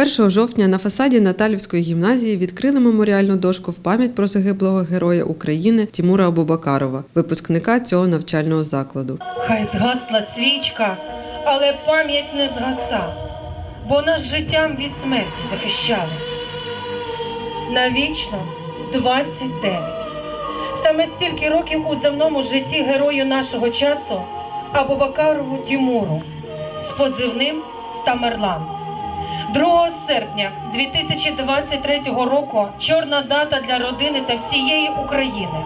1 жовтня на фасаді Наталівської гімназії відкрили меморіальну дошку в пам'ять про загиблого героя України Тімура Абубакарова, випускника цього навчального закладу. Хай згасла свічка, але пам'ять не згаса, бо нас життям від смерті захищали. Навічно 29. Саме стільки років у земному житті герою нашого часу Абубакарову Тімуру з позивним Тамерлан. 2 серпня 2023 року чорна дата для родини та всієї України.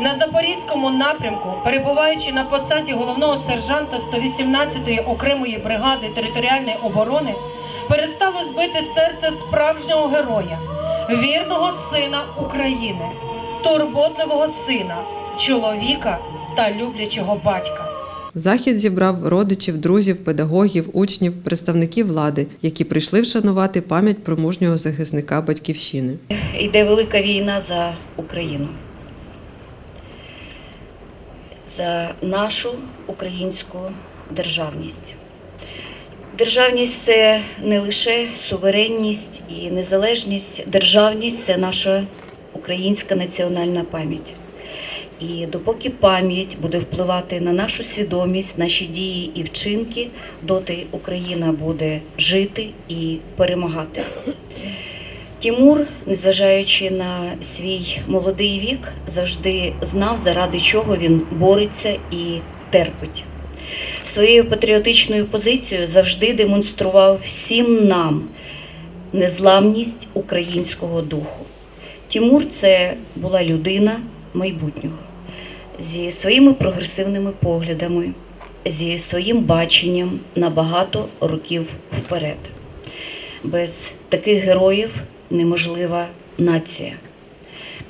На Запорізькому напрямку, перебуваючи на посаді головного сержанта 118-ї окремої бригади територіальної оборони, перестало збити серце справжнього героя, вірного сина України, турботливого сина, чоловіка та люблячого батька. Захід зібрав родичів, друзів, педагогів, учнів, представників влади, які прийшли вшанувати пам'ять про мужнього захисника батьківщини. йде велика війна за Україну. За нашу українську державність. Державність це не лише суверенність і незалежність, державність це наша українська національна пам'ять. І допоки пам'ять буде впливати на нашу свідомість, наші дії і вчинки, доти Україна буде жити і перемагати. Тімур, незважаючи на свій молодий вік, завжди знав, заради чого він бореться і терпить. Своєю патріотичною позицією завжди демонстрував всім нам незламність українського духу. Тімур це була людина майбутнього зі своїми прогресивними поглядами, зі своїм баченням на багато років вперед. Без таких героїв неможлива нація.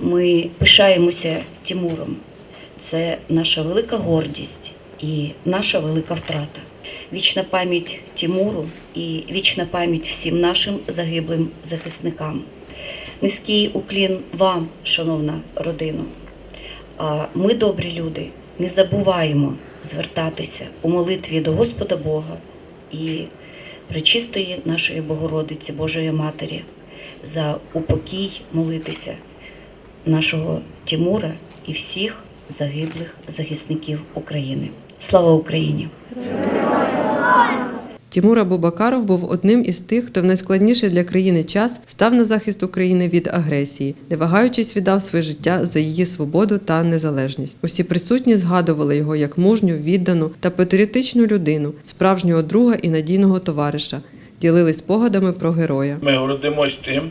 Ми пишаємося Тимуром. Це наша велика гордість і наша велика втрата. Вічна пам'ять Тимуру і вічна пам'ять всім нашим загиблим захисникам. Низький уклін вам, шановна родина. Ми, добрі люди, не забуваємо звертатися у молитві до Господа Бога і пречистої нашої Богородиці, Божої Матері, за упокій молитися нашого Тимура і всіх загиблих захисників України. Слава Україні! Тімур Абубакаров був одним із тих, хто в найскладніший для країни час став на захист України від агресії, не вагаючись віддав своє життя за її свободу та незалежність. Усі присутні згадували його як мужню, віддану та патріотичну людину, справжнього друга і надійного товариша, ділились спогадами про героя. Ми гордимось тим,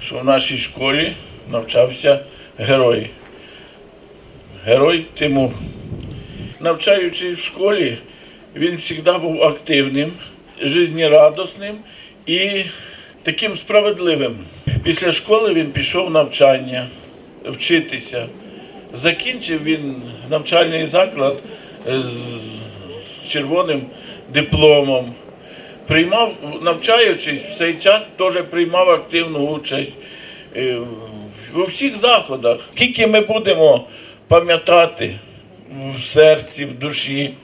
що в нашій школі навчався герой. Герой Тимур. Навчаючись в школі, він завжди був активним, жизнерадосним і таким справедливим. Після школи він пішов навчання, вчитися. Закінчив він навчальний заклад з червоним дипломом приймав, навчаючись, в цей час теж приймав активну участь е, у всіх заходах. Скільки ми будемо пам'ятати в серці, в душі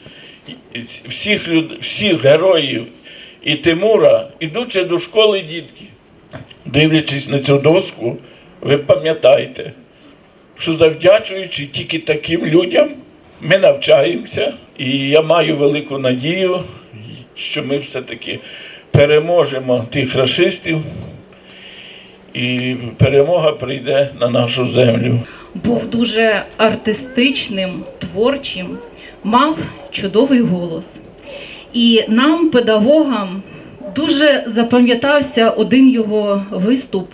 всіх, люд, всіх героїв і Тимура, ідучи до школи дітки, дивлячись на цю доску, ви пам'ятаєте, що завдячуючи тільки таким людям, ми навчаємося, і я маю велику надію, що ми все-таки переможемо тих расистів, і перемога прийде на нашу землю. був дуже артистичним, творчим, мав чудовий голос. І нам, педагогам, дуже запам'ятався один його виступ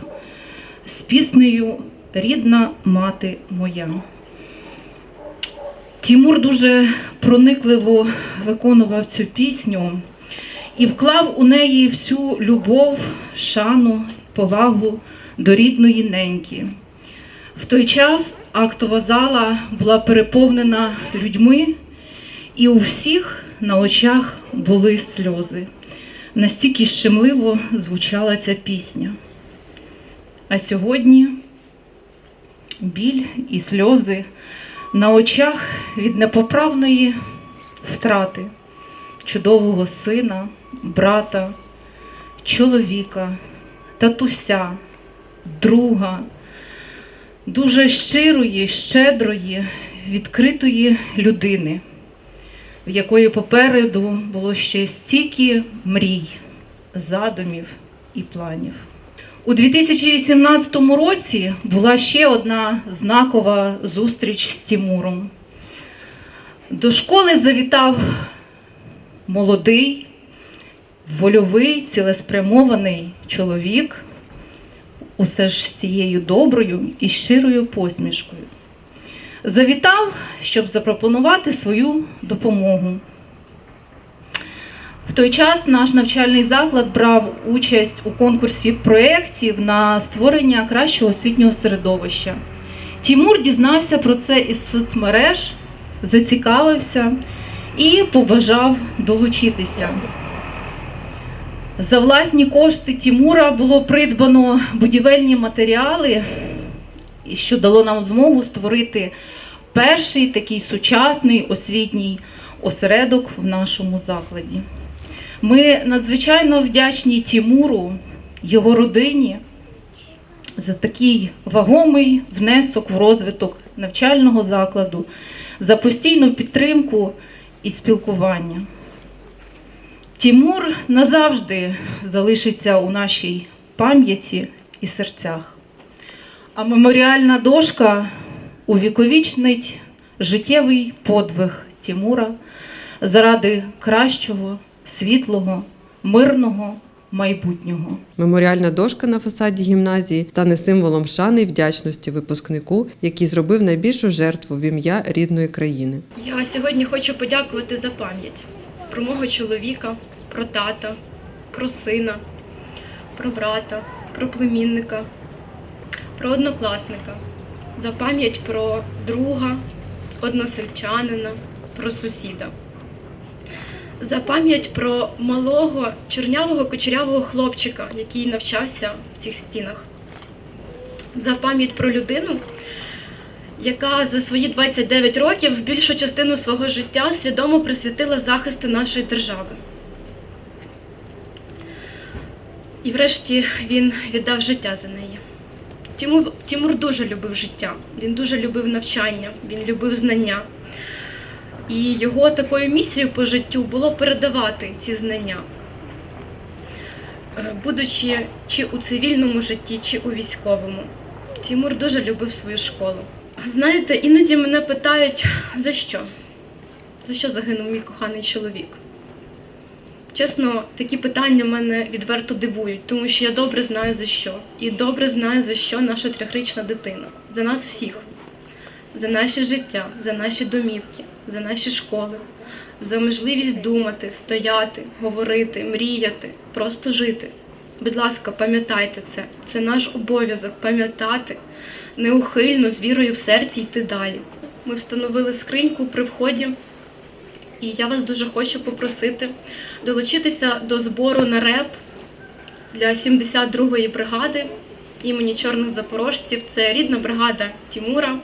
з піснею Рідна мати моя. Тімур дуже проникливо виконував цю пісню і вклав у неї всю любов, шану, повагу до рідної неньки. В той час актова зала була переповнена людьми, і у всіх на очах були сльози. Настільки щемливо звучала ця пісня. А сьогодні біль і сльози на очах від непоправної втрати чудового сина, брата, чоловіка, татуся, друга, дуже щирої, щедрої, відкритої людини, в якої попереду було ще стільки мрій, задумів і планів. У 2018 році була ще одна знакова зустріч з Тімуром. До школи завітав молодий, вольовий, цілеспрямований чоловік, усе ж з цією доброю і щирою посмішкою. Завітав, щоб запропонувати свою допомогу. В той час наш навчальний заклад брав участь у конкурсі проєктів на створення кращого освітнього середовища. Тімур дізнався про це із соцмереж, зацікавився і побажав долучитися. За власні кошти Тімура було придбано будівельні матеріали, і що дало нам змогу створити перший такий сучасний освітній осередок в нашому закладі. Ми надзвичайно вдячні Тімуру, його родині за такий вагомий внесок в розвиток навчального закладу, за постійну підтримку і спілкування. Тімур назавжди залишиться у нашій пам'яті і серцях. А меморіальна дошка увіковічнить життєвий подвиг Тімура заради кращого, світлого, мирного майбутнього. Меморіальна дошка на фасаді гімназії стане символом шани і вдячності випускнику, який зробив найбільшу жертву в ім'я рідної країни. Я сьогодні хочу подякувати за пам'ять про мого чоловіка, про тата, про сина, про брата, про племінника, про однокласника, за пам'ять про друга, односельчанина, про сусіда. За пам'ять про малого чорнявого кучерявого хлопчика, який навчався в цих стінах. За пам'ять про людину, яка за свої 29 років більшу частину свого життя свідомо присвятила захисту нашої держави. І врешті він віддав життя за неї. Тимур, Тимур дуже любив життя, він дуже любив навчання, він любив знання. І його такою місією по життю було передавати ці знання, Е, будучи чи у цивільному житті, чи у військовому. Тимур дуже любив свою школу. Знаєте, іноді мене питають, за що? За що загинув мій коханий чоловік? Чесно, такі питання мене відверто дивують, тому що я добре знаю за що. І добре знаю, за що наша трьохрічна дитина. За нас всіх, за наше життя, за наші домівки, за наші школи, за можливість думати, стояти, говорити, мріяти, просто жити. Будь ласка, пам'ятайте це. Це наш обов'язок пам'ятати, неухильно, з вірою в серці йти далі. Ми встановили скриньку при вході, і я вас дуже хочу попросити долучитися до збору на РЕП для 72-ї бригади імені Чорних Запорожців. Це рідна бригада Тімура.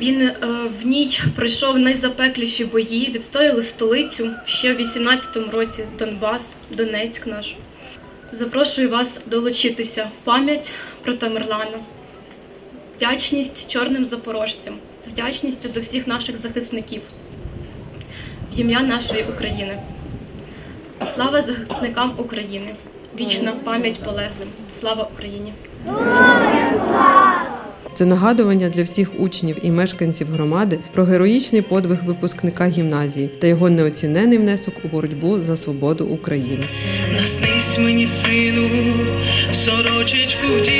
Він е, в ній пройшов найзапекліші бої, відстояли столицю ще в 18-му році Донбас, Донецьк наш. Запрошую вас долучитися в пам'ять про Тамерлана. Вдячність чорним запорожцям, з вдячністю до всіх наших захисників в ім'я нашої України. Слава захисникам України! Вічна пам'ять полеглим! Слава Україні! Це нагадування для всіх учнів і мешканців громади про героїчний подвиг випускника гімназії та його неоцінений внесок у боротьбу за свободу України. Наснись мені, сину, в сорочечку вдіти,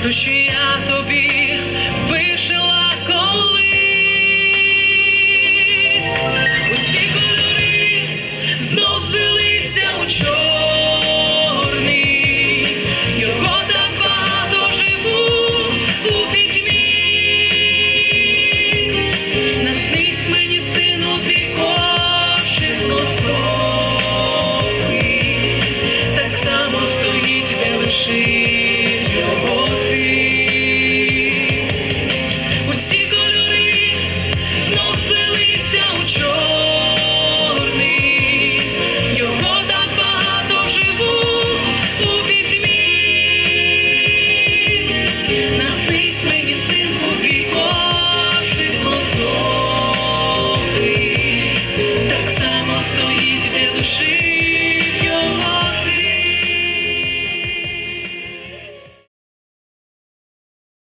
в душі я тобі носовий,